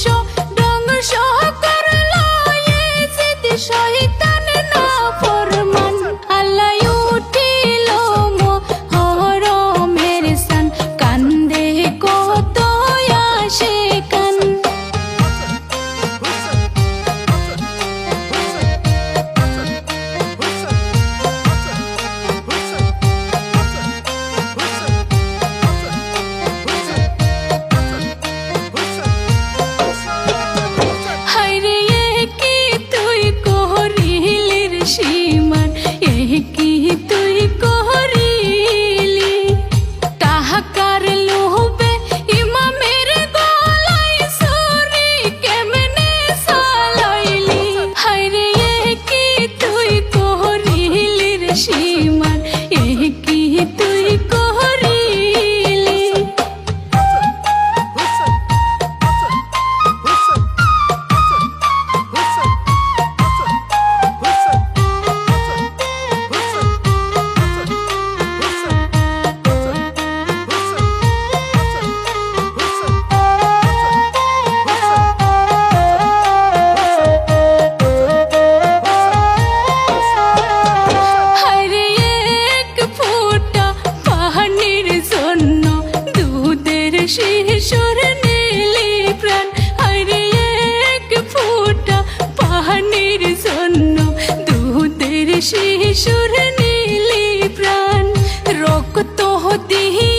show. sim সুর নীলি প্রাণ রক্ত দিহি